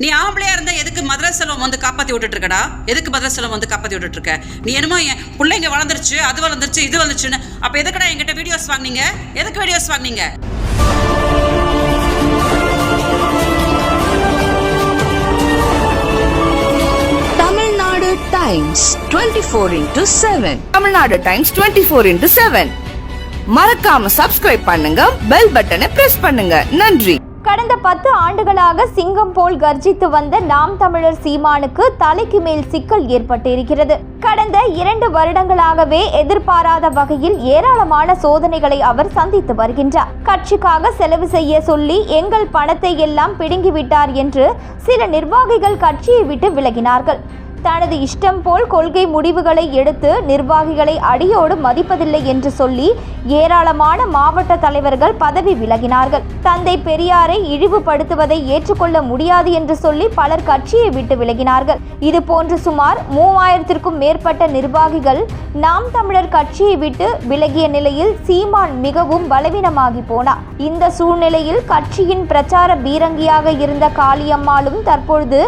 நீ ஆம்பளையா இருந்தா எதுக்கு மதுரை செல்வம் வந்து காப்பாத்தி விட்டுட்டு இருக்கடா எதுக்கு மதுரை செல்வம் வந்து காப்பாத்தி விட்டுட்டு இருக்க நீ என்னமோ என் பிள்ளைங்க வளர்ந்துருச்சு அது வளர்ந்துருச்சு இது வளர்ந்துச்சுன்னு அப்ப எதுக்குடா என்கிட்ட வீடியோஸ் வாங்குனீங்க? எதுக்கு வீடியோஸ் வாங்குனீங்க? Tamil Nadu times twenty four into seven Tamil Nadu times twenty four into seven மறக்காம சப்ஸ்கிரைப் பண்ணுங்க பெல் பட்டனை பிரஸ் பண்ணுங்க. நன்றி. கடந்த பத்து ஆண்டுகளாக சிங்கம் போல் கர்ஜித்து வந்த நாம் தமிழர் சீமானுக்கு தலைக்கு மேல் சிக்கல் ஏற்பட்டிருக்கிறது. கடந்த இரண்டு வருடங்களாகவே எதிர்பாராத வகையில் ஏராளமான சோதனைகளை அவர் சந்தித்து வருகின்றார். கட்சிக்காக செலவு செய்ய சொல்லி எங்கள் பணத்தை எல்லாம் பிடுங்கிவிட்டார் என்று சில நிர்வாகிகள் கட்சியை விட்டு விலகினார்கள். தனது இஷ்டம் போல் கொள்கை முடிவுகளை எடுத்து நிர்வாகிகளை அடியோடு மதிப்பதில்லை என்று சொல்லி ஏராளமான மாவட்ட தலைவர்கள் பதவி விலகினார்கள். தந்தை பெரியாரை இழிவுபடுத்துவதை ஏற்றுக்கொள்ள முடியாது என்று சொல்லி பலர் கட்சியை விட்டு விலகினார்கள். இது போன்று சுமார் மூவாயிரத்திற்கும் மேற்பட்ட நிர்வாகிகள் நாம் தமிழர் கட்சியை விட்டு விலகிய நிலையில் சீமான் மிகவும் பலவீனமாகி போனார். இந்த சூழ்நிலையில் கட்சியின் பிரச்சார பீரங்கியாக இருந்த காளியம்மாளும் தற்பொழுது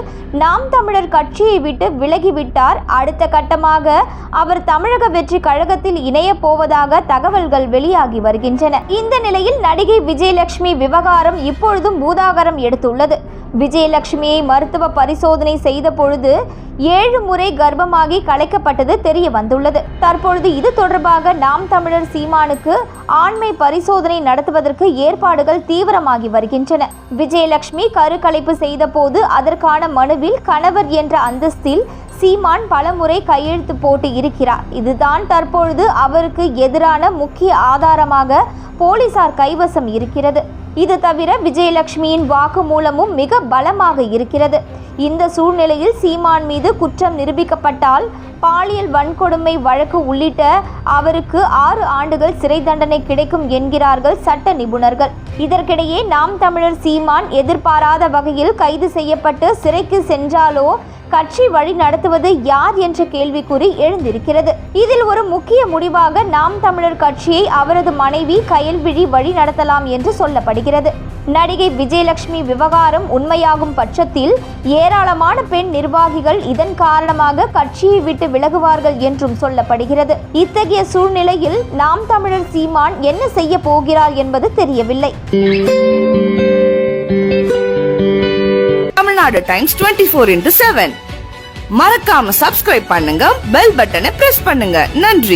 நாம் தமிழர் கட்சியை விட்டு விலகிவிட்டார். அடுத்த கட்டமாக அவர் தமிழக வெற்றி கழகத்தில் இணைய போவதாக தகவல்கள் வெளியாகி வருகின்றன. இந்த நிலையில் நடிகை விஜயலட்சுமி விவகாரம் இப்பொழுதும் பூதாகரம் எடுத்துள்ளது. விஜயலட்சுமியை மருத்துவ பரிசோதனை செய்த பொழுது ஏழு முறை கர்ப்பமாகி கலைக்கப்பட்டது தெரிய வந்துள்ளது. தற்பொழுது இது தொடர்பாக நாம் தமிழர் சீமானுக்கு ஆண்மை பரிசோதனை நடத்துவதற்கு ஏற்பாடுகள் தீவிரமாகி வருகின்றன. விஜயலட்சுமி கருக்கலைப்பு செய்த போது அதற்கான மனுவில் கணவர் என்ற அந்தஸ்தில் சீமான் பலமுறை கையெழுத்து போட்டு இருக்கிறார். இதுதான் தற்பொழுது அவருக்கு எதிரான முக்கிய ஆதாரமாக போலீசார் கைவசம் இருக்கிறது. இது தவிர விஜயலட்சுமியின் வாக்குமூலமும் மிக பலமாக இருக்கிறது. இந்த சூழ்நிலையில் சீமான் மீது குற்றம் நிரூபிக்கப்பட்டால் பாலியல் வன்கொடுமை வழக்கு உள்ளிட்ட அவருக்கு ஆறு ஆண்டுகள் சிறை தண்டனை கிடைக்கும் என்கிறார்கள் சட்ட நிபுணர்கள். இதற்கிடையே நாம் தமிழர் சீமான் எதிர்பாராத வகையில் கைது செய்யப்பட்டு சிறைக்கு சென்றாலோ கட்சி வழி நடத்துவது யார் என்ற கேள்விக்குறி எழுந்திருக்கிறது. இதில் ஒரு முக்கிய முடிவாக நாம் தமிழர் கட்சியை அவரது மனைவி கயல்விழி வழி நடத்தலாம் என்று சொல்லப்படுகிறது. நடிகை விஜயலட்சுமி விவகாரம் உண்மையாகும் பட்சத்தில் ஏராளமான பெண் நிர்வாகிகள் இதன் காரணமாக கட்சியை விட்டு விலகுவார்கள் என்றும் சொல்லப்படுகிறது. இத்தகைய சூழ்நிலையில் நாம் தமிழர் சீமான் என்ன செய்ய போகிறார் என்பது தெரியவில்லை. Tamil Nadu times twenty four into seven மறக்காம சப்ஸ்கிரைப் பண்ணுங்க பெல் பட்டனை பிரஸ் பண்ணுங்க. நன்றி.